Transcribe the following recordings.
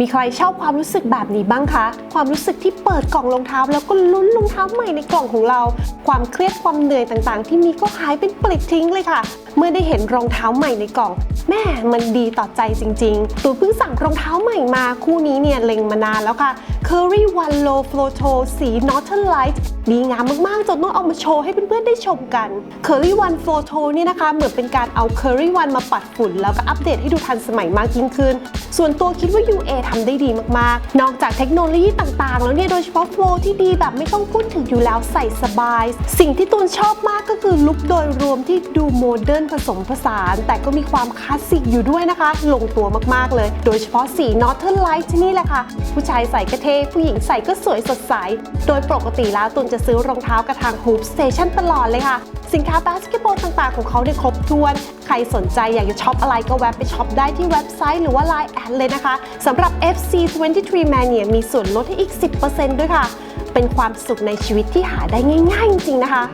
มีใครชอบความรู้สึกแบบนี้บ้างคะ ความรู้สึกที่เปิดกล่องรองเท้า แล้วก็ลุ้นรองเท้าใหม่ในกล่องของเรา ความเครียดความเหนื่อยต่างๆ ที่มีก็หายเป็นปลิดทิ้งเลยค่ะ เมื่อได้เห็นรองเท้าใหม่ในกล่อง แม่มันดีต่อใจจริง ๆตัวเพิ่งสั่งรองเท้าใหม่มาคู่นี้เนี่ยเล็งมานานแล้วค่ะ Curry One Low Flow Toe สี Northern Light ดีงามมากๆ จนต้องเอามาโชว์ให้เพื่อนๆได้ชมกัน Curry One Flow Toe เนี่ยนะคะ เหมือนเป็นการเอา Curry One มาปัดฝุ่น แล้วก็อัปเดตให้ดูทันสมัยมากยิ่งขึ้น ส่วนตัวคิดว่า UA ทำได้ดีมากๆ นอกจากเทคโนโลยีต่างๆ แล้วเนี่ยโดยเฉพาะโฟลที่ดีแบบไม่ต้องพูดถึงอยู่แล้วใส่สบาย สิ่งที่ตูนชอบมากก็คือลุคโดยรวมที่ดูโมเดิร์นผสมผสาน แต่ก็มีความคลาสสิกอยู่ด้วยนะคะ ลงตัวมากๆเลย โดยเฉพาะสี Northern Light ที่นี่แหละค่ะ ผู้ชายใส่ก็เท่ผู้หญิงใส่ก็สวยสดใส โดยปกติแล้วตูนจะซื้อรองเท้ากระทาง Hoop Station ตลอดเลยค่ะ สินค้าบาสเกตบอลต่างๆ ของเขาได้ครบถ้วน ใครสนใจอยากจะช็อปอะไรก็แวะไปช็อปได้ที่เว็บไซต์หรือว่า Line แอดเลยนะคะสำหรับ FC23 Mania มีส่วนลดให้อีก 10%ด้วยค่ะ เป็นความสุขในชีวิตที่หาได้ง่ายๆ จริงๆนะคะ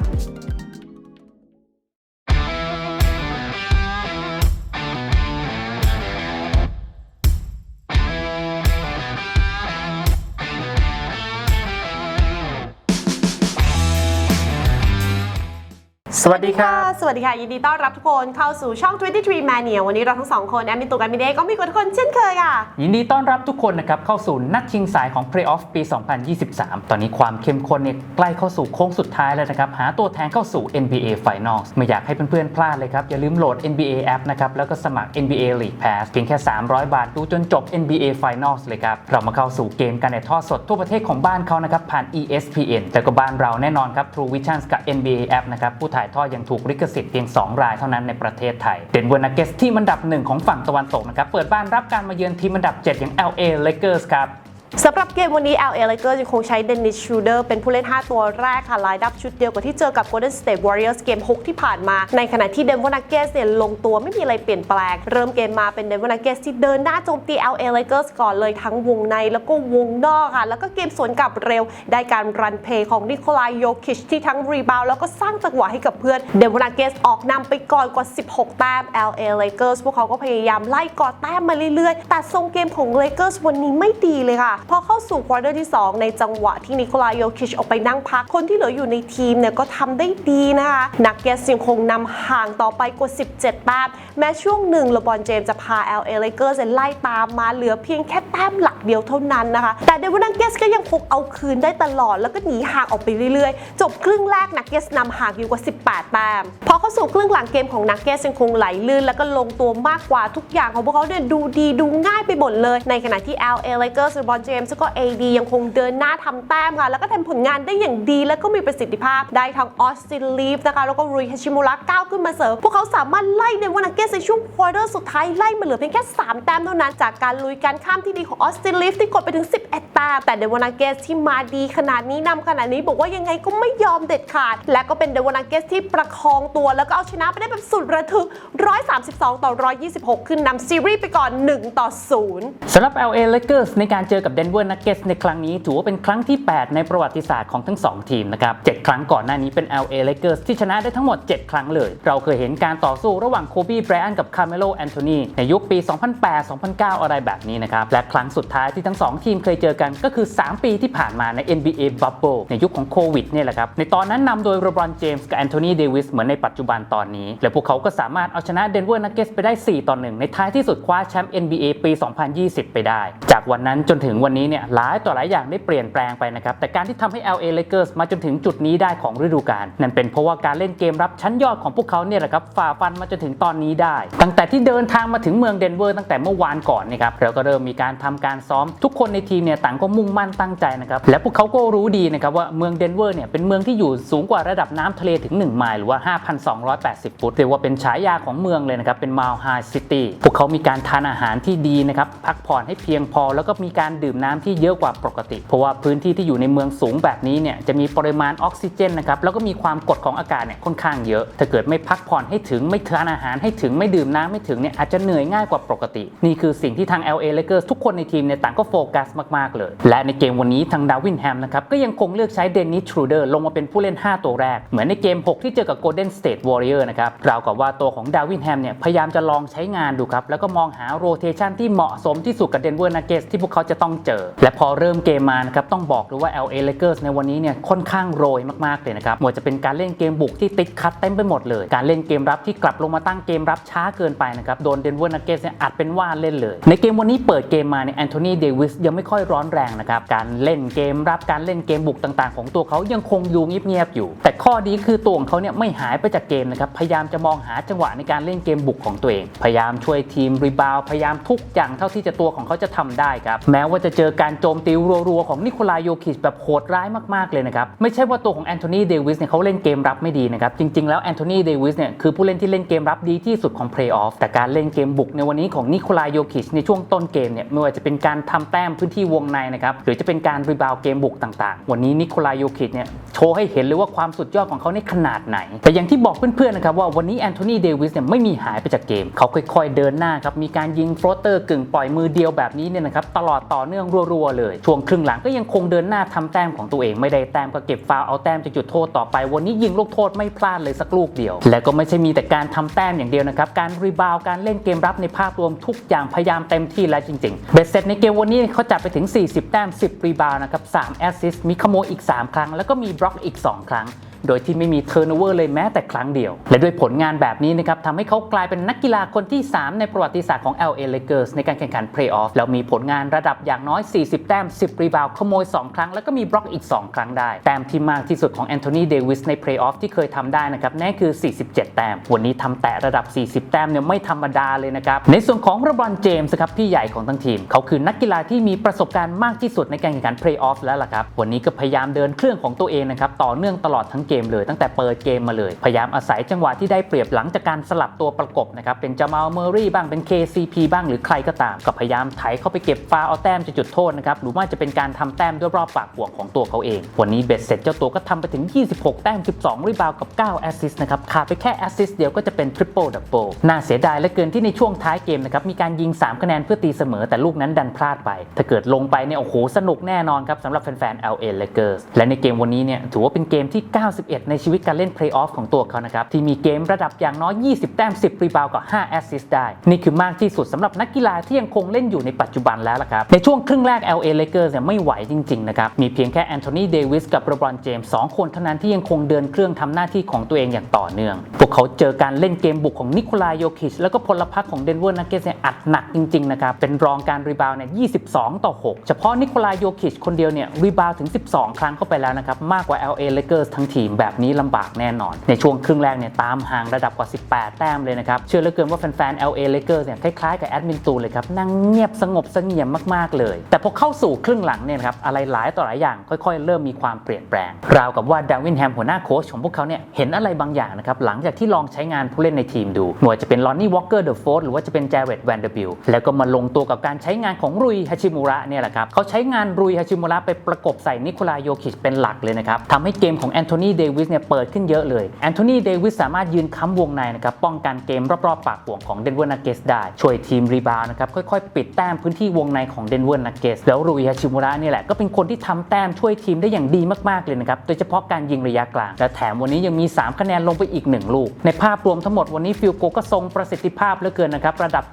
สวัสดีครับสวัสดีค่ะ ยินดีต้อนรับทุกคนเข้าสู่ช่อง 23 Mania วันนี้เราทั้งสองคน แอมมิตุกันมิเดก็มีกับทุกคนเช่นเคยค่ะ ยินดีต้อนรับทุกคนนะครับ เข้าสู่นัดชิงสายของ Playoff ปี 2023 ตอนนี้ความเข้มข้นเนี่ยใกล้เข้าสู่โค้งสุดท้ายแล้วนะครับ หาตัวแทนเข้าสู่ NBA Finals ไม่อยากให้เพื่อนๆพลาดเลยครับ อย่าลืมโหลด NBA App นะครับ แล้วก็สมัคร NBA League Pass เพียงแค่ 300 บาทดูจนจบ NBA Finals เลยครับเรามาเข้าสู่เกมการถ่ายทอดสดทั่วประเทศของบ้านเขานะครับผ่าน ESPN แต่ก็บ้านเราแน่นอนครับ True Visions กับ NBA App นะครับผู้ถ่ายทอดยังถูกลิขสิทธิ์เพียง 2 รายเท่านั้นในประเทศไทย เดนเวอร์นักเกสที่มันดับหนึ่งของฝั่งตะวันตกนะครับ เปิดบ้านรับการมาเยือนทีมอันดับ 7 อย่าง LA Lakers ครับ สำหรับเกมวันนี้ LA Lakers ยังคงใช้เดนนิสชูเดอร์เป็นผู้เล่น 5 ตัวแรกค่ะไลน์ดับชุดเดียวกับที่เจอกับ Golden State Warriors เกม 6 ที่ผ่านมา ในขณะที่ Denver Nuggets เนี่ยลงตัวไม่มีอะไรเปลี่ยนแปลง เริ่มเกมมาเป็น Denver Nuggets ที่เดินหน้าโจมตี LA Lakers ก่อนเลยทั้งวงในแล้วก็วงนอกค่ะ แล้วก็เกมสวนกลับเร็ว ได้การรันเพย์ของนิโคลายโยคิชที่ทั้งรีบาวแล้วก็สร้างจังหวะให้กับเพื่อน Denver Nuggets ออกนำไปก่อนกว่า 16 แต้ม LA Lakers พวกเขาก็พยายามไล่กอดแต้มมาเรื่อยๆ แต่ทรงเกมของ Lakers วันนี้ไม่ดีเลยค่ะพอเข้าสู่ควอเตอร์ที่ 2 ในจังหวะที่นิโคลายโยคิชออกไปนั่งพัก คนที่เหลืออยู่ในทีมเนี่ยก็ทำได้ดีนะคะนักเกสยังคงนำห่างต่อไปกว่า 17แต้มแม้ช่วงหนึ่งเลบอนเจมส์จะพา LA Lakers ไล่ตามมาเหลือเพียงแค่แต้มหลักเดียวเท่านั้นนะคะ แต่เดวิดนักเกสก็ยังคงเอาคืนได้ตลอด แล้วก็หนีห่างออกไปเรื่อยๆ จบครึ่งแรกนักเกสนำห่างอยู่กว่า 18 แต้มพอเข้าสู่ครึ่งหลังเกมของนักเกสยังคงไหลลื่น แล้วก็ลงตัวมากกว่าทุกอย่างของพวกเขาเนี่ยดูดีดูง่ายไปหมดเลย ในขณะที่ LA Lakers เลบอนเจมส์แล้วก็ AD ยังคงเดินหน้าทำแต้มค่ะ แล้วก็ทำผลงานได้อย่างดี และก็มีประสิทธิภาพ ได้ทั้งออสตินลีฟนะคะแล้วก็รุยฮาชิมุระก้าวขึ้นมาเสริม พวกเขาสามารถไล่เดนวอนักเกสในช่วงควอเตอร์สุดท้าย ไล่มาเหลือเพียงแค่ 3 แต้มเท่านั้น จากการลุยการข้ามที่ดีของออสตินลีฟที่กดไปถึง 11 แต้ม แต่เดวอนักเกสที่มาดีขนาดนี้นำขนาดนี้บอกว่ายังไงก็ไม่ยอมเด็ดขาด และก็เป็นเดวอนักเกสที่ประคองตัว แล้วก็เอาชนะไปได้แบบสุดระทึก 132 ต่อ 126 ขึ้นนำซีรีส์ไปก่อน 1 ต่อ 0สำหรับ LA Lakers ในการเจอกับ Denver Nuggets ในครั้งนี้ถือว่าเป็นครั้งที่ 8 ในประวัติศาสตร์ของทั้ง 2 ทีมนะครับ 7 ครั้งก่อนหน้านี้เป็น LA Lakers ที่ชนะได้ทั้งหมด 7 ครั้งเลย เราเคยเห็นการต่อสู้ระหว่างโคบีไบรอันกับคาร์เมโลแอนโทนีในยุคปี 2008-2009 อะไรแบบนี้นะครับ และครั้งสุดท้ายที่ทั้ง 2 ทีมเคยเจอกันก็คือ 3 ปีที่ผ่านมาใน NBA Bubble ในยุคของโควิดเนี่ยแหละครับในตอนนั้นนำโดยโรบรอนเจมส์กับแอนโทนีเดวิสเหมือนในปัจจุบันตอนนี้ และพวกเขาก็สามารถเอาชนะเดนเวอร์นักเก็ตไปได้ 4 ต่อ 1 ในท้ายที่สุดคว้าแชมป์ NBA ปี 2020 ไปได้ จากวันนั้นจนถึงวันนี้เนี่ยหลายต่อหลายอย่างได้เปลี่ยนแปลงไปนะครับ แต่การที่ทำให้ LA Lakers มาจนถึงจุดนี้ได้ของฤดูกาลนั่นเป็นเพราะว่าการเล่นเกมรับชั้นยอดของพวกเขาเนี่ยแหละครับฝ่าฟันมาจนถึงตอนนี้ได้ ตั้งแต่ที่เดินทางมาถึงเมืองเดนเวอร์ตั้งแต่เมื่อวานก่อนนะครับเราก็เริ่มมีการทำการซ้อม ทุกคนในทีมเนี่ยต่างก็มุ่งมั่นตั้งใจนะครับและพวกเขาก็รู้ดีนะครับว่าเมืองเดนเวอร์เนี่ยเป็นเมืองที่อยู่สูงกว่าระดับน้ำทะเลถึง 1 ไมล์หรือว่า 5,280 ฟุตเรียกว่าเป็นฉายาของเมืองเลยนะครับเป็น Mile High City พวกเขามีการทานอาหารที่ดีนะครับพักผ่อนให้เพียงพอแล้วก็มีการดื่มดื่มน้ำที่เยอะกว่าปกติ เพราะว่าพื้นที่ที่อยู่ในเมืองสูงแบบนี้เนี่ยจะมีปริมาณออกซิเจนนะครับแล้วก็มีความกดของอากาศเนี่ยค่อนข้างเยอะ ถ้าเกิดไม่พักผ่อนให้ถึงไม่ทานอาหารให้ถึงไม่ดื่มน้ำไม่ถึงเนี่ยอาจจะเหนื่อยง่ายกว่าปกติ นี่คือสิ่งที่ทาง LA Lakers ทุกคนในทีมเนี่ยต่างก็โฟกัสมากๆเลย และในเกมวันนี้ทางดาวินแฮมนะครับก็ยังคงเลือกใช้เดนนิสทรูเดอร์ลงมาเป็นผู้เล่น 5 ตัวแรก เหมือนในเกม 6 ที่เจอกับ Golden State Warrior นะครับราวกับว่าตัวของดาวินแฮมเนี่ยพยายามจะลองใช้งานดูครับแล้วก็มองหาโรเทชันที่เหมาะสมที่สุดกับเดนเวอร์นักเกสที่พวกเขาจะต้องเจอ และพอเริ่มเกมมานะครับต้องบอกเลยว่า LA Lakers ในวันนี้เนี่ยค่อนข้างโรยมากๆเลยนะครับไม่ว่าจะเป็นการเล่นเกมบุกที่ติดคัดเต็มไปหมดเลย การเล่นเกมรับที่กลับลงมาตั้งเกมรับช้าเกินไปนะครับโดนเดนเวอร์นักเกสเนี่ยอัดเป็นว่าเล่นเลย ในเกมวันนี้เปิดเกมมาเนี่ยแอนโทนีเดวิสยังไม่ค่อยร้อนแรงนะครับการเล่นเกมรับการเล่นเกมบุกต่างๆ ของตัวเขายังคงอยู่เงียบๆอยู่ แต่ข้อดีคือตัวของเขาเนี่ยไม่หายไปจากเกมนะครับพยายามจะมองหาจังหวะในการเล่นเกมบุกของตัวเอง พยายามช่วยทีมรีบาวพยายามทุกอย่างเท่าที่จะตัวของเขาจะทำได้ครับแม้ว่าจะเจอการโจมตีรัวๆ ของนิโคลายโยคิชแบบโหดร้ายมากๆเลยนะครับ ไม่ใช่ว่าตัวของแอนโทนีเดวิสเนี่ยเขาเล่นเกมรับไม่ดีนะครับ จริงๆแล้วแอนโทนีเดวิสเนี่ยคือผู้เล่นที่เล่นเกมรับดีที่สุดของเพลย์ออฟแต่การเล่นเกมบุกในวันนี้ของนิโคลายโยคิชในช่วงต้นเกมเนี่ยไม่ว่าจะเป็นการทำแต้มพื้นที่วงในนะครับหรือจะเป็นการรีบาวเกมบุกต่างๆ วันนี้นิโคลายโยคิชเนี่ยโชว์ให้เห็นเลยว่าความสุดยอดของเขาในขนาดไหน แต่อย่างที่บอกเพื่อนๆนะครับว่าวันนี้แอนโทนีเดวิสเนี่ยไม่มีหายไปจากเกมเขาค่อยๆเดินหน้าครับมีการยิงโฟลเตอร์กึ่งปล่อยมือเดียวแบบนี้เนี่ยนะครับตลอดต่อเนื่องรัวๆเลยช่วงครึ่งหลังก็ยังคงเดินหน้าทำแต้มของตัวเองไม่ได้แต้มก็เก็บฟาวเอาแต้มจากจุดโทษต่อไป วันนี้ยิงลูกโทษไม่พลาดเลยสักลูกเดียว และก็ไม่ใช่มีแต่การทำแต้มอย่างเดียวนะครับการรีบาวด์การเล่นเกมรับในภาพรวมทุกอย่างพยายามเต็มที่แล้วจริงๆเบสเซตในเกมวันนี้เขาจัดไปถึง 40 แต้ม 10 รีบาวนะครับ3แอสซิสต์มีขโมยอีก 3 ครั้ง แล้วก็มีบล็อกอีก 2 ครั้ง โดยที่ไม่มีเทอร์โนเวอร์เลยแม้แต่ครั้งเดียว และด้วยผลงานแบบนี้นะครับทำให้เขากลายเป็นนักกีฬาคนที่ 3 ในประวัติศาสตร์ของ LA Lakers ในการแข่งขันเพลย์ออฟแล้วมีผลงานระดับอย่างน้อย 40 แต้ม 10 รีบาวขโมย 2 ครั้ง แล้วก็มีบล็อกอีก 2 ครั้งได้ แต้มที่มากที่สุดของแอนโทนีเดวิสในเพลย์ออฟที่เคยทำได้นะครับนั่นคือ 47 แต้ม วันนี้ทำแตะระดับ 40 แต้มเนี่ยไม่ธรรมดาเลยนะครับ ในส่วนของระบอนเจมส์ครับพี่ใหญ่ของทั้งทีม เขาคือนักกีฬาที่มีประสบการณ์มากที่สุดในการแข่งขันเพลย์ออฟแล้วล่ะครับ วันนี้ก็พยายามเดินเครื่องของตัวเองนะครับต่อเนื่องตลอดทั้งเกมเลยตั้งแต่เปิดเกมมาเลย พยายามอาศัยจังหวะที่ได้เปรียบหลังจากการสลับตัวประกบนะครับเป็นจามาลเมอรี่บ้างเป็น KCP บ้างหรือใครก็ตาม ก็พยายามไถเข้าไปเก็บฟาวเอาแต้มจากจุดโทษนะครับหรือว่าจะเป็นการทำแต้มด้วยรอบปากห่วงของตัวเขาเอง วันนี้เบ็ดเสร็จเจ้าตัวก็ทำไปถึง 26 แต้ม 12 รีบาวกับ 9 แอสซิสต์นะครับขาดไปแค่แอสซิสต์เดียวก็จะเป็นทริปเปิลดับเบิลน่าเสียดายเหลือเกินที่ในช่วงท้ายเกมนะครับมีการยิง 3 คะแนนเพื่อตีเสมอแต่ลูกนั้นดันพลาดไป ถ้าเกิดลงไปเนี่ยโอ้โหสนุกแน่นอนครับสำหรับแฟนๆ LA Lakers และในเกมวันนี้เนี่ยถือว่าเป็นเกมที่91ในชีวิตการเล่นเพลย์ออฟของตัวเขานะครับ ที่มีเกมระดับอย่างน้อย 20 แต้ม 10 รีบาวกับ 5 แอสซิสต์ได้ นี่คือมากที่สุดสำหรับนักกีฬาที่ยังคงเล่นอยู่ในปัจจุบันแล้วล่ะครับ ในช่วงครึ่งแรก LA Lakers เนี่ยไม่ไหวจริง ๆ นะครับ มีเพียงแค่แอนโทนีเดวิสกับโรบรอนเจมส์สองคนเท่านั้นที่ยังคงเดินเครื่องทำหน้าที่ของตัวเองอย่างต่อเนื่อง พวกเขาเจอการเล่นเกมบุกของนิโคลายโยคิชแล้วก็พลพรรคของเดนเวอร์นักเก็ตเนี่ยอัดหนักจริงๆนะครับเป็นรองการรีบาวเนี่ย22 ต่อ 6 เฉพาะนิโคลายโยคิชคนเดียวเนี่ยรีบาวถึง 12 ครั้งเข้าไปแล้วนะครับมากกว่า LA Lakers ทั้งทีมแบบนี้ลำบากแน่นอน ในช่วงครึ่งแรกเนี่ยตามห่างระดับกว่า 18 แต้มเลยนะครับ เชื่อเหลือเกินว่าแฟนๆ LA Lakers เนี่ยคล้ายๆกับแอดมินตูเลยครับ นั่งเงียบสงบเสงี่ยมมากๆเลย แต่พอเข้าสู่ครึ่งหลังเนี่ยครับอะไรหลายต่อหลายอย่างค่อยๆ เริ่มมีความเปลี่ยนแปลง ราวกับว่าดาวินแฮมหัวหน้าโค้ชของพวกเขาเนี่ยเห็นอะไรบางอย่างนะครับหลังจากที่ลองใช้งานผู้เล่นในทีมดูไม่ว่าจะเป็นลอนนี่วอลเกอร์เดอะโฟร์หรือว่าจะเป็นเจเรตแวนเดอร์บิลแล้วก็มาลงตัวกับการใช้งานของรุยฮาชิมุระเนี่ยแหละครับเขาใช้งานรุยฮาชิมุระไปประกบใส่นิโคลายโยคิชเป็นหลักเลยนะครับทำให้เกมของแอนโทนีเดวิสเนี่ยเปิดขึ้นเยอะเลยแอนโทนีเดวิสสามารถยืนค้ำวงในนะครับป้องกันเกมรอบๆปากห่วงของเดนเวอร์นักเกสได้ช่วยทีมรีบาวด์นะครับค่อยๆ ปิดแต้มพื้นที่วงในของเดนเวอร์นักเกสแล้วรุยฮาชิมุระนี่แหละก็เป็นคนที่ทำแต้มช่วยทีมได้อย่างดีมากๆเลยนะครับโดยเฉพาะการยิงระยะกลางและแถมวันนี้ยังมี 3 คะแนนลงไปอีก 1 ลูก ในภาพรวมทั้งหมดวันนี้ฟิลโกก็ทรงประสิทธิภาพเหลือเกินนะครับระดับ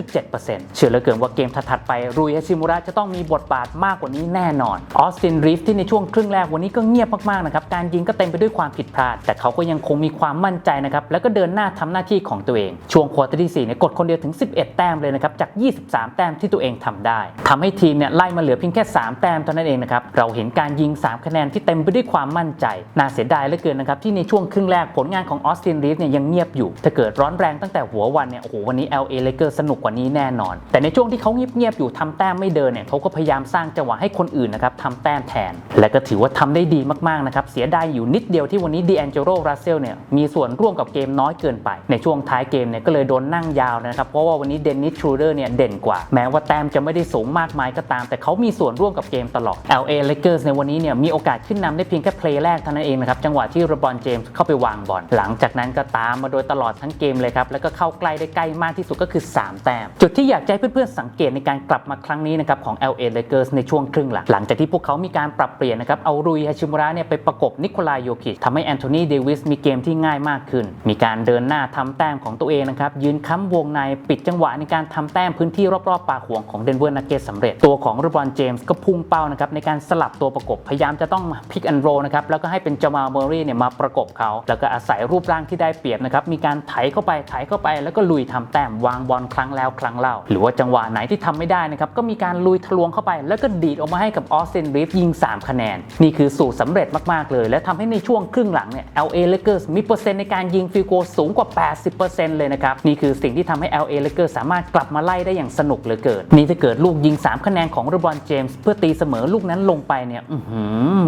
72.7%เชื่อเหลือเกินว่าเกมถัดๆไปรุยฮาชิมุระจะต้องมีบทบาทมากกว่านี้แน่นอนออสตินรีฟที่ในช่วงครึ่งแรกวันนี้ก็เงียบมากๆนะครับการยิงก็เต็มไปด้วยความผิดพลาด แต่เขาก็ยังคงมีความมั่นใจนะครับแล้วก็เดินหน้าทำหน้าที่ของตัวเอง ช่วงควอเตอร์ที่4เนี่ยกดคนเดียวถึง 11 แต้มเลยนะครับจาก 23 แต้มที่ตัวเองทำได้ทำให้ทีมเนี่ยไล่มาเหลือเพียงแค่ 3 แต้มเท่านั้นเองนะครับเราเห็นการยิง 3 คะแนนที่เต็มไปด้วยความมั่นใจน่าเสียดายเหลือเกินนะครับที่ในช่วงครึ่งแรกผลงานของออสตินรีฟเนี่ยยังเงียบอยู่ ถ้าเกิดร้อนแรงตั้งแต่หัววันเนี่ยโอ้โหวันนี้ LA Lakers สนุกกว่านี้แน่นอน แต่ในช่วงที่เขาเงียบๆอยู่ทำแต้มไม่เดินเนี่ยเขาก็พยายามสร้างจังหวะให้คนอื่นนะครับทำแต้มแทน และก็ถือว่าทำได้ดีมากๆนะครับเสียดายอยู่นิดเดียวที่วันนี้ดีแองเจโรรัสเซลเนี่ยมีส่วนร่วมกับเกมน้อยเกินไป ในช่วงท้ายเกมเนี่ยก็เลยโดนนั่งยาวนะครับ เพราะว่าวันนี้เดนนิสทรูเดอร์เนี่ยเด่นกว่า แม้ว่าแต้มจะไม่ได้สูงมากมายก็ตาม แต่เขามีส่วนร่วมกับเกมตลอด LA Lakers ในวันนี้เนี่ยมีโอกาสขึ้นนำได้เพียงแค่เพลย์แรกเท่านั้นเองนะครับจังหวะที่รบอนเจมส์เข้าไปวางบอลหลังจากนั้นก็ตามมาโดยตลอดทั้งเกมเลยครับแล้วก็เข้าใกล้ได้ใกล้มากที่สุดก็คือ 3 แต้มจุดที่อยากให้เพื่อนๆสังเกตในการกลับมาครั้งนี้นะครับของ LA Lakers ในช่วงครึ่งหลังหลังจากที่พวกเขามีการปรับเปลี่ยนนะครับเอารุยฮาชิมุระเนี่ยไปประกบนิโคลายโยคิชทำให้แอนโทนีเดวิสมีเกมที่ง่ายมากขึ้น มีการเดินหน้าทำแต้มของตัวเองนะครับ ยืนค้ำวงในปิดจังหวะในการทำแต้มพื้นที่รอบๆปากห่วงของเดนเวอร์นักเก็ตสำเร็จ ตัวของรบอนเจมส์ก็พุ่งเป้านะครับในการสลับตัวประกบ พยายามจะต้องพิกแอนโรนะครับ แล้วก็ให้เป็นจามาเมอรี่เนี่ยมาประกบเขา แล้วก็อาศัยรูปร่างที่ได้เปรียบนะครับ มีการไถเข้าไปไถเข้าไป แล้วก็ลุยทำแต้มวางบอลครั้งแล้วครั้งเล่า หรือว่าจังหวะไหนที่ทำไม่ได้นะครับ ก็มีการลุยทะลวงเข้าไป แล้วก็ดีดออกมาให้กับออสเซนรีฟยิง 3 คะแนน นี่คือสูตรสำเร็จมากๆเลย และทำให้ในช่วงครึ่งหลังเนี่ย LA Lakers มีเปอร์เซ็นต์ในการยิงฟิลโกลสูงกว่า 80%เลยนะครับ นี่คือสิ่งที่ทำให้ LA Lakers สามารถกลับมาไล่ได้อย่างสนุกเหลือเกิน นี่ถ้าเกิดลูกยิง 3 คะแนนของเรบอนเจมส์เพื่อตีเสมอลูกนั้นลงไปเนี่ย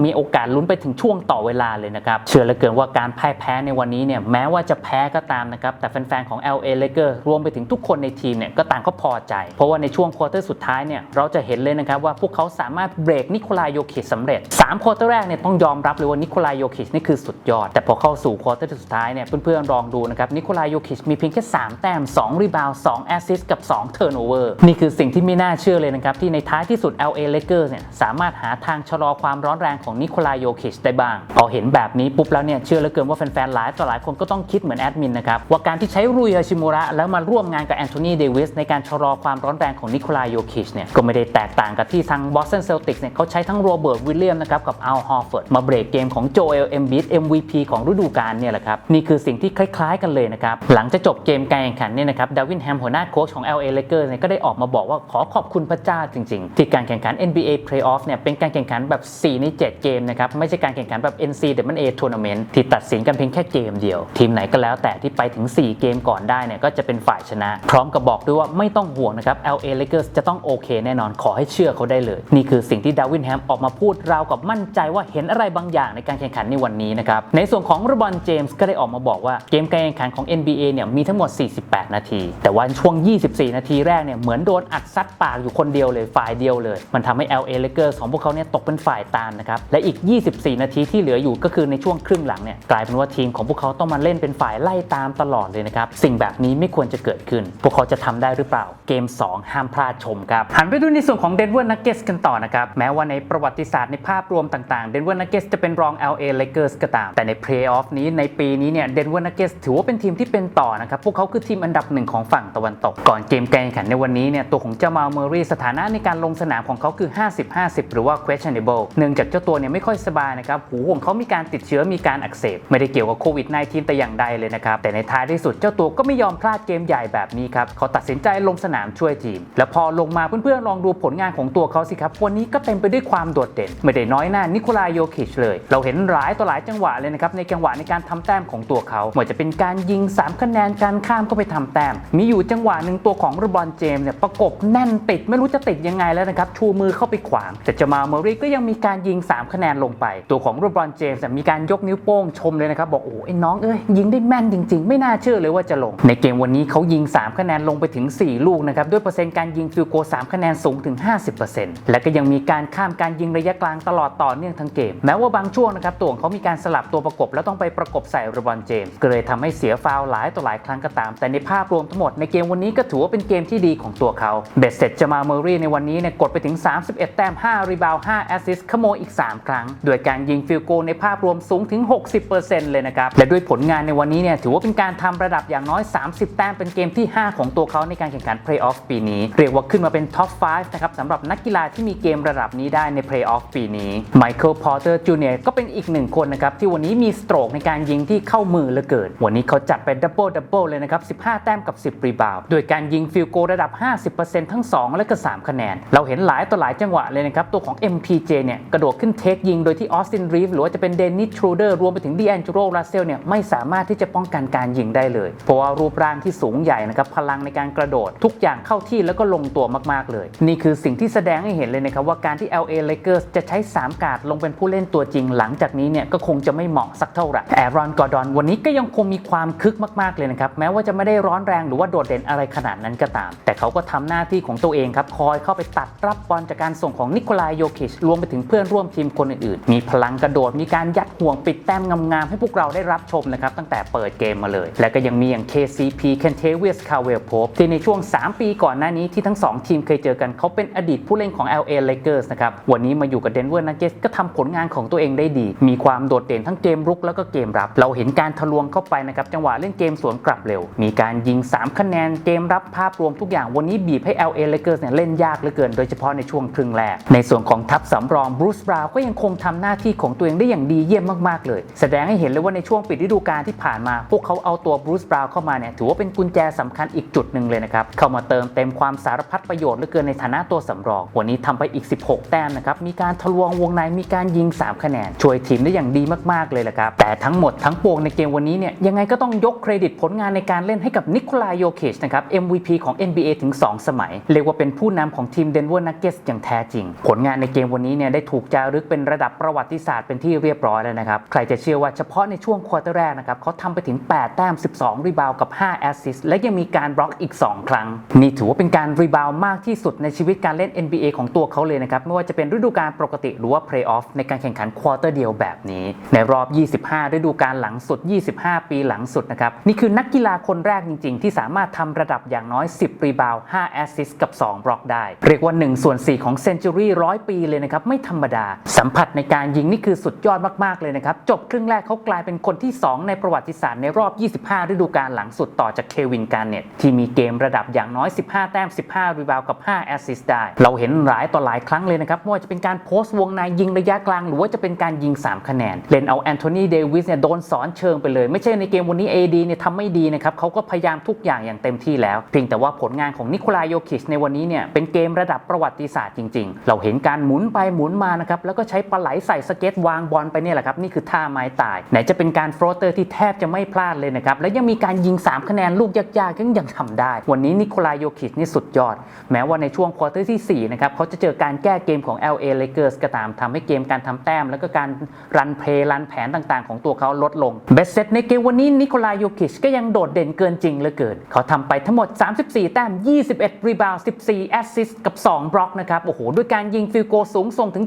มีโอกาสลุ้นไปถึงช่วงต่อเวลาเลยนะครับ เชื่อเหลือเกินว่าการพ่ายแพ้ในวันนี้เนี่ยแม้ว่าจะแพ้ก็ตามนะครับ แต่แฟนๆของ LA Lakers รวมไปถึงทุกคนในทีมเนี่ยก็ต่างก็พอใจ เพราะว่าในช่วงควอเตอร์สุดท้ายเนี่ยเราจะเห็นเลยนะครับว่าพวกเขาสามารถเบรกนิโคลายโยคิชสำเร็จ3ควอเตอร์แรกเนี่ยต้องยอมรับเลยว่านิโคลายโยคิชนี่คือสุดยอด แต่พอเข้าสู่ควอเตอร์สุดท้ายเนี่ยเพื่อนๆลองดูนะครับนิโคลายโยคิชมีเพียงแค่ 3 แต้ม 2 รีบาวด์2แอสซิสต์กับ 2 เทิร์นโอเวอร์นี่คือสิ่งที่ไม่น่าเชื่อเลยนะครับ ที่ในท้ายที่สุด LA Lakers เนี่ยสามารถหาทางชะลอความร้อนแรงของนิโคลายโยคิชได้บ้าง พอเห็นแบบนี้ปุ๊บแล้วเนี่ยเชื่อเหลือเกินว่าแฟนๆหลายต่อหลายคนก็ต้องคิดเหมือนแอดมินนะครับว่าการที่ใช้รุยฮาชิมุระแล้วมาร่วมงานกับแอนโทนีเดวิสในการชะลอความร้อนแรงของนิโคลายโยคิชเนี่ยก็ไม่ได้แตกต่างกับที่ทางบอสตันเซลติกเนี่ยเขาใช้ทั้งโรเบิร์ตวิลเลียมนะครับกับอัลฮอร์เฟิร์ดมาเบรกเกมของโจเอลเอมบิส MVP ของฤดูกาลเนี่ยแหละครับนี่คือสิ่งที่คล้ายๆ กันเลยนะครับหลังจะจบเกมการแข่งขันเนี่ยนะครับดาวินแฮมหัวหน้าโค้ชของ LA Lakers เนี่ยก็ได้ออกมาบอกว่าขอขอบคุณพระเจ้าจริงๆ ที่การแข่งขัน NBA Playoff เนี่ยเป็นการแข่งขันแบบ 4 ใน 7 เกมนะครับไม่ใช่การแข่งขันแบบ NCAA Tournament ที่ตัดสินกันเพียงแค่เกมเดียว ทีมไหนก็แล้วแต่ที่ไปถึง 4 เกมก่อนได้เนี่ยก็จะเป็นฝ่ายชนะ พร้อมกับบอกด้วยว่าไม่ต้องห่วงนะครับ LA Lakers จะต้องโอเคแน่นอนขอให้เชื่อเขาได้เลย นี่คือสิ่งที่ดาวินแฮมออกมาพูดราวกับมั่นใจว่าเห็นอะไรบางอย่างในการแข่งขันในวันนี้นะครับ ในส่วนของรบอนเจมส์ก็ได้ออกมาบอกว่าเกมการแข่งขันของ NBA เนี่ยมีทั้งหมด 48 นาที แต่ว่าช่วง 24 นาทีแรกเนี่ยเหมือนโดนอัดซัดปากอยู่คนเดียวเลยฝ่ายเดียวเลย มันทำให้ LA Lakers ของพวกเขาเนี่ยตกเป็นฝ่ายตามนะครับ และอีก 24 นาทีที่เหลืออยู่ก็คือในช่วงครึ่งหลังเนี่ยกลายเป็นว่าทีมของพวกเขาต้องมาเล่นเป็นฝ่ายไล่ตามตลอดเลยนะครับสิ่งแบบนี้ไม่ควรจะเกิดขึ้น พวกเขาจะทำได้หรือเปล่าเกม 2 ห้ามพลาดชมครับหันไปดูในส่วนของ Denver Nuggets กันต่อนะครับแม้ว่าในประวัติศาสตร์ในภาพรวมต่างๆ Denver Nuggets จะเป็นรอง LA Lakers ก็ตาม แต่ใน Playoff นี้ในปีนี้เนี่ย Denver Nuggets ถือว่าเป็นทีมที่เป็นต่อนะครับ พวกเขาคือทีมอันดับหนึ่งของฝั่งตะวันตก ก่อนเกมการแข่งขันในวันนี้เนี่ยตัวของเจามาเมอรี่สถานะในการลงสนามของเขาคือ 50-50 หรือว่า questionable เนื่องจากเจ้าตัวเนี่ยไม่ค่อยสบายนะครับหูของเขามีการติดเชื้อมีการอักเสบไม่ได้เกี่ยวกับโควิด -19 แต่อย่างใดเลยนะครับแต่ในท้ายที่สุดเจ้าตัวก็ไม่ยอมพลาดเกมใหญ่แบบนี้ครับเขาตัดสินใจลงสนามช่วยทีม แล้วพอลงมาเพื่อนๆลองดูผลงานของตัวเขาสิครับวันนี้ก็เต็มไปด้วยความโดดเด่น ไม่ได้น้อยหน้านิโคลายโยคิชเลย เราเห็นหลายต่อหลายจังหวะเลยนะครับในจังหวะในการทำแต้มของตัวเขาไม่ว่าจะเป็นการยิง 3 คะแนนการข้ามก็ไปทำแต้ม มีอยู่จังหวะหนึ่งตัวของรบอนเจมส์เนี่ยประกบแน่นติดไม่รู้จะติดยังไงแล้วนะครับชูมือเข้าไปขวาง แต่จะมาเมอรี่ก็ยังมีการยิง 3 คะแนนลงไป ตัวของรบอนเจมส์มีการยกนิ้วโป้งชมเลยนะครับบอกโอ้ไอ้น้องเอ้ยยิงได้แม่นจริง ๆ ไม่น่าเชื่อเลยว่าจะลง ในเกมวันนี้เขายิง 3 คะแนนลงไปถึง 4 ลูกนะครับด้วยเปอร์เซ็นต์การยิงฟิลโก3คะแนนสูงถึง 50%และก็ยังมีการข้ามการยิงระยะกลางตลอดต่อเนื่องทั้งเกมแม้ว่าบางช่วงนะครับตัวงเขามีการสลับตัวประกบ แล้วต้องไปประกบใส่รบอนเจมส์ก็เลยทำให้เสียฟาวล์หลายต่อหลายครั้งก็ตาม แต่ในภาพรวมทั้งหมดในเกมวันนี้ก็ถือว่าเป็นเกมที่ดีของตัวเขาเบสเซ็ตจะมาเมอรี่ในวันนี้เนี่ยกดไปถึง 31 แต้ม 5 รีบาวด์5แอสซิสต์ขโมยอีก 3 ครั้ง โดยการยิงฟิลโกในภาพรวมสูงถึง 60%เลยนะครับ และด้วยผลงานในวันนี้เนี่ยถือว่าเป็นการทำระดับอย่างน้อย 30 แต้มเป็นเกมที่ 5 ของตัวเขาในการแข่งขันเพลย์ออฟปีนี้ เรียกว่าขึ้นมาเป็นท็อป 5 นะครับสำหรับนักกีฬาที่มีเกมระดับนี้ได้ในเพลย์ออฟปีนี้ไมเคิลพอร์เตอร์จูเนียร์ก็เป็นอีกหนึ่งคนนะครับที่วันนี้มีสโตรกในการยิงที่เข้ามือเหลือเกิน วันนี้เขาจัดไปดับเบิลดับเบิลเลยนะครับ 15 แต้มกับ 10 รีบาวด์โดยการยิงฟิลโกระดับ 50%ทั้ง 2 และก็ 3 คะแนน เราเห็นหลายต่อหลายจังหวะเลยนะครับ ตัวของ MPJ เนี่ยกระโดดขึ้นเทคยิงโดยที่ออสตินรีฟหรือว่าจะเป็นเดนนิสทรูเดอร์รวมไปถึงดีแอนเจโรรัสเซลเนี่ยไม่สามารถที่จะป้องกันการยิงได้เลย เพราะว่ารูปร่างที่สูงใหญ่นะครับพลังในการกระโดดทุกอย่างเข้าที่แล้วก็ลงตัวมากๆเลย นี่คือสิ่งที่แสดงให้เห็นเลยนะครับว่าการที่ LA Lakers จะใช้ 3 กาดลงเป็นผู้เล่นตัวจริงหลังจากนี้เนี่ยก็คงจะไม่เหมาะสักเท่าไหร่แอรอนกอร์ดอนวันนี้ก็ยังคงมีความคึกมากๆเลยนะครับแม้ว่าจะไม่ได้ร้อนแรงหรือว่าโดดเด่นอะไรขนาดนั้นก็ตาม แต่เขาก็ทำหน้าที่ของตัวเองครับคอยเข้าไปตัดรับบอลจากการส่งของนิโคลายโยคิชรวมไปถึงเพื่อนร่วมทีมคนอื่นๆ มีพลังกระโดดมีการยัดห่วงปิดแต้มงามๆให้พวกเราได้รับชมนะครับตั้งแต่เปิดเกมมาเลย และก็ยังมีอย่าง KCP k e n t a v i u s c a r w e l p o p ที่ในช่วง 3 ปีก่อนหน้านี้ที่ทั้ง 2 ทีมเคยเจอกันเขาเป็นอดีตผู้เล่นของ LA Lakers นะครับวันนี้มาอยู่กับ Denver Nuggets ก็ทำผลงานของตัวเองได้ดีมีีความโดดเด่นทั้งเกมรุกแล้วก็เกมรับ เราเห็นการทะลวงเข้าไปนะครับจังหวะเล่นเกมสวนกลับเร็ว มีการยิง 3 คะแนนเกมรับภาพรวมทุกอย่างวันนี้บีบให้ LA Lakers เนี่ยเล่นยากเหลือเกิน โดยเฉพาะในช่วงครึ่งแรก ในส่วนของทัพสำรองบรูซบราวก็ยังคงทำหน้าที่ของตัวเองได้อย่างดีเยี่ยมมากๆเลย แสดงให้เห็นเลยว่าในช่วงปิดฤดูกาลที่ผ่านมา พวกเขาเอาตัวบรูซบราวน์เข้ามาเนี่ยถือว่าเป็นกุญแจสำคัญอีกจุดหนึ่งเลยนะครับเข้ามาเติมเต็มความสารพัดประโยชน์เหลือเกินในฐานะตัวสำรอง วันนี้ทำไปอีก 16 แต้มนะครับมีการทะลวงวงในมีการยิง 3 คะแนนช่วยทีมได้อย่างดีมากๆเลยแหละครับ แต่ทั้งหมดทั้งปวงในเกมวันนี้เนี่ยยังไงก็ต้องยกเครดิตผลงานในการเล่นให้กับนิโคลายโยเคชนะครับ MVP ของ NBA ถึง 2 สมัย เรียกว่าเป็นผู้นำของทีมเดนเวอร์นักเก็ตอย่างแท้จริง ผลงานในเกมวันนี้เนี่ยได้ถูกจารึกเป็นระดับประวัติศาสตร์เป็นที่เรียบร้อยแล้วนะครับ ใครจะเชื่อว่าเฉพาะในช่วงควอเตอร์แรกนะครับเขาทำไปถึง 8 แต้ม 12 รีบาวกับ 5 แอสซิสและยังมีการบล็อกอีก 2 ครั้ง นี่ถือว่าเป็นการรีบาวมากที่สุดในชีวิตการเล่น NBA ของตัวเขาเลยนะครับไม่ว่าจะเป็นฤดูกาลปกติหรือว่าเพลย์ออฟในการแข่งขันควอเตอร์เดียวแบบนี้ ในรอบ 25 ฤดูกาลหลังสุด 25 ปีหลังสุดนะครับ นี่คือนักกีฬาคนแรกจริง ๆ ที่สามารถทำระดับอย่างน้อย 10 รีบาว5แอสซิสกับ 2 บล็อกได้ เรียกว่า 1 ส่วน 4 ของเซนจูรี่ร้อยปีเลยนะครับ ไม่ธรรมดา สัมผัสในการยิงนี่คือสุดยอดมาก ๆ เลยนะครับ จบครึ่งแรกเขากลายเป็นคนที่ 2 ในประวัติศาสตร์ในรอบ 25 ฤดูกาลหลังสุดต่อจากเควินการเน็ตที่มีเกมระดับอย่างน้อย 15 แต้ม 15 รีบาวกับ 5 แอสซิสได้ เราเห็นหลายต่อหลายครั้งเลยนะครับไม่ว่าจะเป็นการโพสต์วงในยิงระยะกลาง หรือว่าจะเป็นการยิง3คะแนน เล่นเอาแอนโทนีเดวิสเนี่ยโดนสอนเชิงไปเลย ไม่ใช่ในเกมวันนี้ AD เนี่ยทำไม่ดีนะครับเขาก็พยายามทุกอย่างอย่างเต็มที่แล้ว เพียงแต่ว่าผลงานของนิโคลายโยคิชในวันนี้เนี่ยเป็นเกมระดับประวัติศาสตร์จริง ๆ เราเห็นการหมุนไปหมุนมานะครับแล้วก็ใช้ปลาไหลใส่สเก็ตวางบอลไปเนี่ยแหละครับนี่คือท่าไม้ตาย ไหนจะเป็นการโฟลเตอร์ที่แทบจะไม่พลาดเลยนะครับแล้วยังมีการยิง 3 คะแนนลูกยากๆก็ยังทำได้ วันนี้นิโคลายโยคิชนี่สุดยอด แม้ว่าในช่วงควอเตอร์ที่4นะครับเขาจะเจอการแก้เกมของ LA Lakers ก็ตามทำให้เกมการทำแต้ม แล้วก็การรันเพลย์รันแผนต่างๆ ของตัวเขาลดลงเบสเซตในเกมวันนี้นิโคลายโยคิชก็ยังโดดเด่นเกินจริงเหลือเกิน เขาทำไปทั้งหมด 34 แต้ม 21 รีบาวด์14 แอสซิสต์กับ 2 บล็อกนะครับ โอ้โห ด้วยการยิงฟิลโกสูงส่งถึง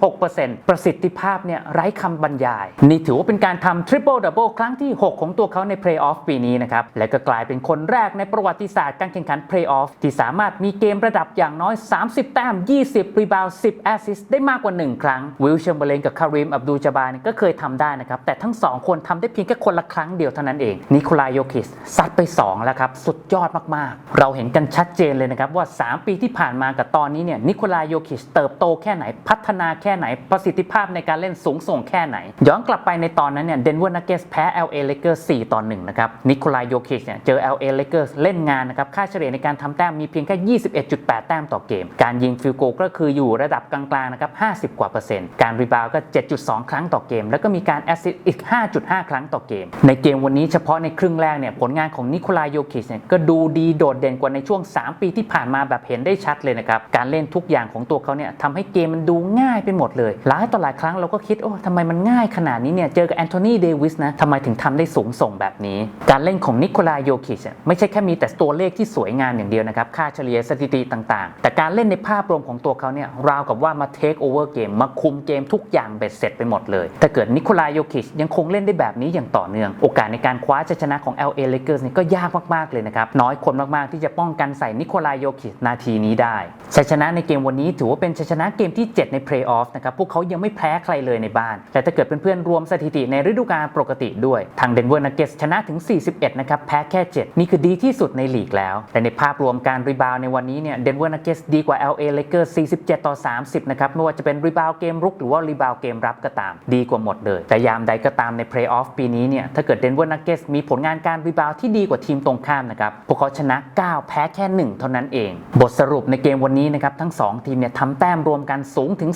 70.6%ประสิทธิภาพเนี่ยไร้คำบรรยาย นี่ถือว่าเป็นการทำทริปเปิลดับเบิลครั้งที่ 6 ของตัวเขาในเพลย์ออฟปีนี้นะครับ และก็กลายเป็นคนแรกในประวัติศาสตร์การแข่งขันเพลย์ออฟที่สามารถมีเกมระดับอย่างน้อย 30 แต้ม 20 รีบาวด์10 แอสซิสต์ได้มากกว่า 1 ครั้งวิลเชมเบเลนกับคาริมอับดูจาบาเนี่ยก็เคยทำได้นะครับ แต่ทั้ง 2 คนทำได้เพียงแค่คนละครั้งเดียวเท่านั้นเองนิโคลายโยคิสซัดไป 2 แล้วครับ สุดยอดมากๆ เราเห็นกันชัดเจนเลยนะครับว่า 3 ปีที่ผ่านมากับตอนนี้เนี่ยนิโคลายโยคิสเติบโตแค่ไหนพัฒนาแค่ไหนประสิทธิภาพในการเล่นสูงส่งแค่ไหน ย้อนกลับไปในตอนนั้นเนี่ยเดนเวอร์นักเกสแพ้ LA Lakers 4ต่อ1นะครับนิโคลายโยคิสเนี่ยเจอ LA Lakers เล่นงานนะครับค่าเฉลี่ยในการทำแต้มมีเพียงแค่ 21.8 แต้มต่อเกม การยิงฟิลโกก็คืออยู่ระดับกลางๆนะครับ50กว่าเปอร์เซ็นต์การรีบาวก็ 7.2ครั้งต่อเกม แล้วก็มีการแอสซิสต์อีก 5.5 ครั้งต่อเกม ในเกมวันนี้เฉพาะในครึ่งแรกเนี่ยผลงานของนิโคลายโยคิชเนี่ยก็ดูดีโดดเด่นกว่าในช่วง 3 ปีที่ผ่านมาแบบเห็นได้ชัดเลยนะครับ การเล่นทุกอย่างของตัวเขาเนี่ยทำให้เกมมันดูง่ายไปหมดเลย หลายต่อหลายครั้งเราก็คิดโอ้ทำไมมันง่ายขนาดนี้เนี่ยเจอกับแอนโทนีเดวิสนะทำไมถึงทำได้สูงส่งแบบนี้ การเล่นของนิโคลายโยคิชเนี่ยไม่ใช่แค่มีแต่ตัวเลขที่สวยงามอย่างเดียวนะครับค่าเฉลี่ยสถิติต่างๆ แต่การเล่นในภาพรวมของตัวเขาเนี่ยราวกับว่ามาเทคโอเวอร์เกมมาคุมเกมทุกอย่างเบ็ดเสร็จไปหมดเลยถ้าเกิดนิโคลายโยคิชยังคงเล่นได้แบบนี้อย่างต่อเนื่อง โอกาสในการคว้าชัยชนะของ LA Lakers นี่ก็ยากมากๆเลยนะครับ น้อยคนมากๆที่จะป้องกันใส่นิโคลายโยคิชนาทีนี้ได้ชัยชนะในเกมวันนี้ถือว่าเป็นชัยชนะเกมที่ 7 ในเพลย์ออฟนะครับ พวกเขายังไม่แพ้ใครเลยในบ้าน แต่ถ้าเกิดเพื่อนๆรวมสถิติในฤดูกาลปกติด้วย ทางเดนเวอร์นักเก็ตชนะถึง 41 นะครับ แพ้แค่ 7 นี่คือดีที่สุดในลีกแล้ว แต่ในภาพรวมการรีบาวในวันนี้เนี่ยเดนเวอร์นักเก็ตดีกว่า LA Lakers 47 ต่อ 30 นะครับ ไม่ว่าจะเป็นรีบาวเกมรุกหรือว่ารีบาวเกมรับก็ตาม ดีกว่าหมดเลย แต่ยามใดก็ตามในเพลย์ออฟปีนี้เนี่ย ถ้าเกิดเดนเวอร์นักเก็ตมีผลงานการรีบาวที่ดีกว่าทีมตรงข้ามนะครับ พวกเขาชนะ 9 แพ้แค่ 1 เท่านั้นเอง บทสรุปในเกมวันนี้นะครับ ทั้ง 2 ทีมเนี่ยทำแต้มรวมกันสูงถึง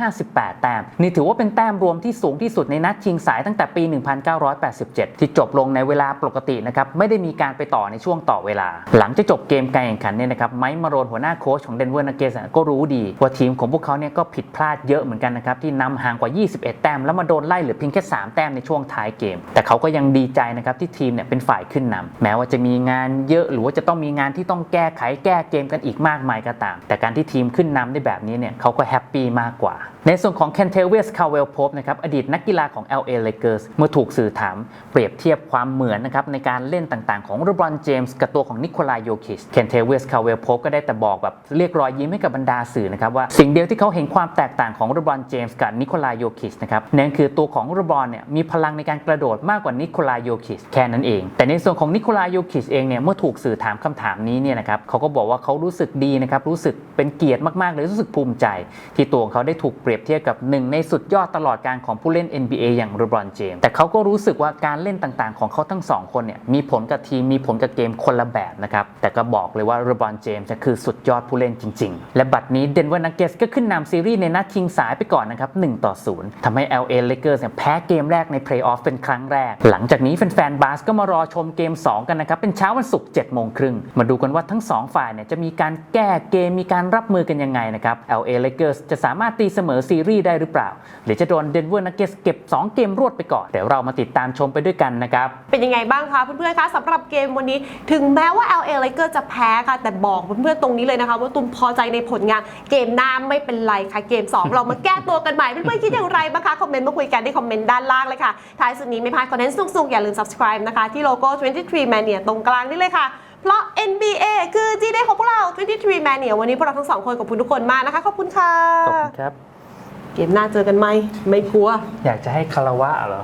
258 แต้ม นี่ถือว่าเป็นแต้มรวมที่สูงที่สุดในนัดชิงสายตั้งแต่ปี 1987 ที่จบลงในเวลาปกตินะครับไม่ได้มีการไปต่อในช่วงต่อเวลา หลังจากจบเกมการแข่งขันเนี่ยนะครับไมค์มาโรนหัวหน้าโค้ชของเดนเวอร์นักเกสก็รู้ดีว่าทีมของพวกเขาเนี่ยก็ผิดพลาดเยอะเหมือนกันนะครับที่นำห่างกว่า21 แต้ม แล้วมาโดนไล่เหลือเพียงแค่ 3 แต้มในช่วงท้ายเกม แต่เขาก็ยังดีใจนะครับที่ทีมเนี่ยเป็นฝ่ายขึ้นนำแม้ว่าจะมีงานเยอะหรือว่าจะต้องมีงานที่ต้องแก้ไขแก้เกมกันอีกมากมายก็ตาม แต่การที่ทีมขึ้นนำได้แบบนี้เนี่ยเขาก็แฮปปี้มากกว่า ในส่วนของเคนเทเวสคาเวลพบนะครับอดีตนักกีฬาของ LA Lakers เมื่อถูกสื่อถามเปรียบเทียบความเหมือนนะครับในการเล่นต่างๆ ของโรบรอนเจมส์กับตัวของนิโคลาโยคิชเคนเทเวสคาเวลพบก็ได้แต่บอกแบบเรียกรอยยิ้มให้กับบรรดาสื่อนะครับว่าสิ่งเดียวที่เขาเห็นความแตกต่างของโรบรอนเจมส์กับนิโคลาโยคิชนะครับนั่นคือตัวของโรบรอนเนี่ยมีพลังในการกระโดดมากกว่านิโคลาโยคิชแค่นั้นเอง แต่ในส่วนของนิโคลาโยคิชเองเนี่ยเมื่อถูกสื่อถามคำถามนี้เนี่ยนะครับเขาก็บอกว่าเขารู้สึกดีนะครับรู้สึกเป็นเกียรติมากๆเลยรู้สึกภูมิใจ ที่ตัวของเขาได้ถูกเปรียบเทียบกับหนึ่งในสุดยอดตลอดการของผู้เล่น NBA อย่างโรบรอนเจมส์แต่เขาก็รู้สึกว่าการเล่นต่างๆ ของเขาทั้งสองคนเนี่ยมีผลกับทีมมีผลกับเกมคนละแบบนะครับแต่ก็บอกเลยว่าโรบรอนเจมส์จะคือสุดยอดผู้เล่นจริง ๆ และบัดนี้เดนเวอร์นักเกสก็ขึ้นนำซีรีส์ในนัดชิงสายไปก่อนนะครับ1ต่อ0ทำให้ LA Lakers เนี่ยแพ้เกมแรกในเพลย์ออฟเป็นครั้งแรก หลังจากนี้แฟนๆบาสก็มารอชมเกม 2 กันนะครับเป็นเช้าวันศุกร์7โมงครึ่งมาดูกันว่าทั้งสองฝ่ายเนี่ยจะมีการแก้เกมมีการรับมือกันยังไงนะครับ LA Lakers จะสามารถตีเสมอซีรีส์ได้หรือเปล่า หรือจะโดนเดนเวอร์นักเกสเก็บ 2 เกมรวดไปก่อน เดี๋ยวเรามาติดตามชมไปด้วยกันนะครับ เป็นยังไงบ้างคะเพื่อนๆคะสำหรับเกมวันนี้ ถึงแม้ว่า LA Lakers จะแพ้ค่ะแต่บอกเพื่อนๆตรงนี้เลยนะคะว่าตุนพอใจในผลงานเกมหน้าไม่เป็นไรค่ะเกม 2 เรามาแก้ตัวกันใหม่เพื่อนๆคิดอย่างไรบ้างคะคอมเมนต์มาคุยกันที่คอมเมนต์ด้านล่างเลยค่ะท้ายสุดนี้ไม่พลาดคอนเทนต์สุกๆอย่าลืม subscribe นะคะที่โลโก้ 23 Mania ตรงกลางนี่เลยค่ะเพราะ NBA คือ G Day ของพวกเรา 23 Mania วันนี้พวกเราทั้งสองคนขอบคุณทุกคนมากนะคะ ขอบคุณค่ะ ขอบคุณครับ เกมหน้าเจอกันไหมไม่กลัว อยากจะให้คารวะเหรอ